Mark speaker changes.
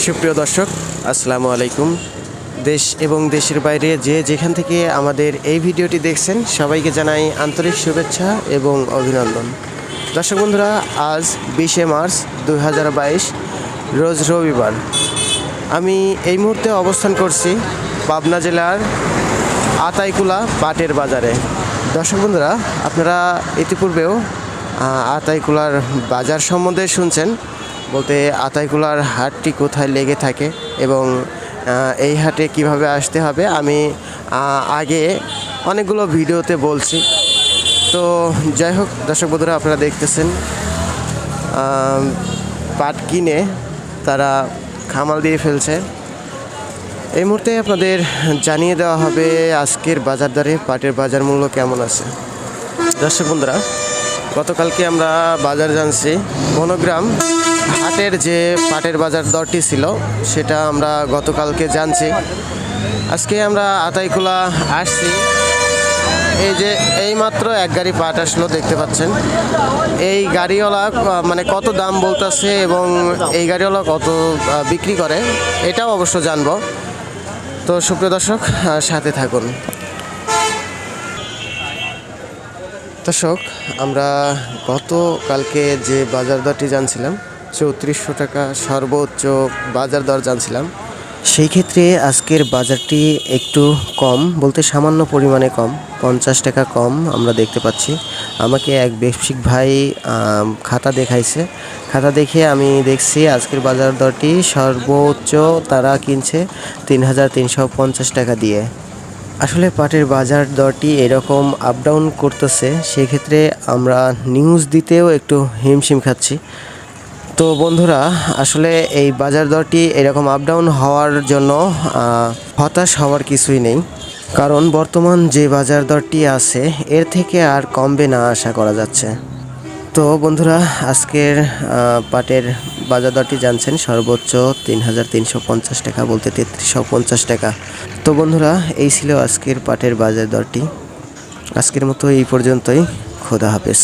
Speaker 1: সুপ্রিয় দর্শক, আসসালামু আলাইকুম। দেশ এবং দেশের বাইরে যে যেখান থেকে আমাদের এই ভিডিওটি দেখছেন, সবাইকে জানাই আন্তরিক শুভেচ্ছা এবং অভিনন্দন। দর্শক বন্ধুরা, আজ বিশে মার্চ দু হাজার বাইশ, রোজ রবিবার। আমি এই মুহূর্তে অবস্থান করছি পাবনা জেলার আতাইকুলা পাটের বাজারে। দর্শক বন্ধুরা, আপনারা ইতিপূর্বেও আতাইকুলার বাজার সম্বন্ধে শুনছেন। বলতে আতাইকুলার হাটটি কোথায় লেগে থাকে এবং এই হাটে কীভাবে আসতে হবে, আমি আগে অনেকগুলো ভিডিওতে বলছি। তো যাই হোক, দর্শক বন্ধুরা, আপনারা দেখতেছেন পাট কিনে তারা খামাল দিয়ে ফেলছে। এই মুহূর্তে আপনাদের জানিয়ে দেওয়া হবে আজকের বাজার দরে পাটের বাজার মূল্য কেমন আছে। দর্শক বন্ধুরা, গতকালকে আমরা বাজার জানছি মনোগ্রাম হাটের যে পাটের বাজার দরটি ছিল, সেটা আমরা গতকালকে জানছি। আজকে আমরা আতাইকুলা আসছি। এই যে এই মাত্র এক গাড়ি পাট আসলো, দেখতে পাচ্ছেন। এই গাড়িওয়ালা মানে কত দাম বলতেছে এবং এই গাড়িওয়ালা কত বিক্রি করে, এটাও অবশ্য জানব। তো সুপ্রিয় দর্শক সাথে থাকুন। দর্শক, আমরা গতকালকে যে বাজার দরটি জানছিলাম চৌত্রিশশো টাকা সর্বোচ্চ বাজার দর জানছিলাম। সেই ক্ষেত্রে আজকের বাজারটি একটু কম, বলতে সামান্য পরিমাণে কম, পঞ্চাশ টাকা কম আমরা দেখতে পাচ্ছি। আমাকে এক ব্যবসায়িক ভাই খাতা দেখাইছে। খাতা দেখে আমি দেখছি আজকের বাজার দরটি সর্বোচ্চ তারা কিনছে তিন হাজার তিনশো পঞ্চাশ টাকা দিয়ে। আসলে পাটের বাজার দরটি এরকম আপ ডাউন করতেছে, সেক্ষেত্রে আমরা নিউজ দিতেও একটু হিমশিম খাচ্ছি। তো বন্ধুরা, আসলে এই বাজার দরটি এরকম আপ ডাউন হওয়ার জন্য হতাশ হওয়ার কিছুই নেই। কারণ বর্তমান যে বাজার দরটি আছে, এর থেকে আর কমবে না আশা করা যাচ্ছে। তো বন্ধুরা, আজকের পাটের বাজার দরটি জানছেন সর্বোচ্চ তিন হাজার তিনশো পঞ্চাশ টাকা বলতে তেত্রিশশো পঞ্চাশ টাকা। তো বন্ধুরা, এই ছিল আজকের পাটের বাজার দরটি। আজকের মতো এই পর্যন্তই। খোদা হাফেজ।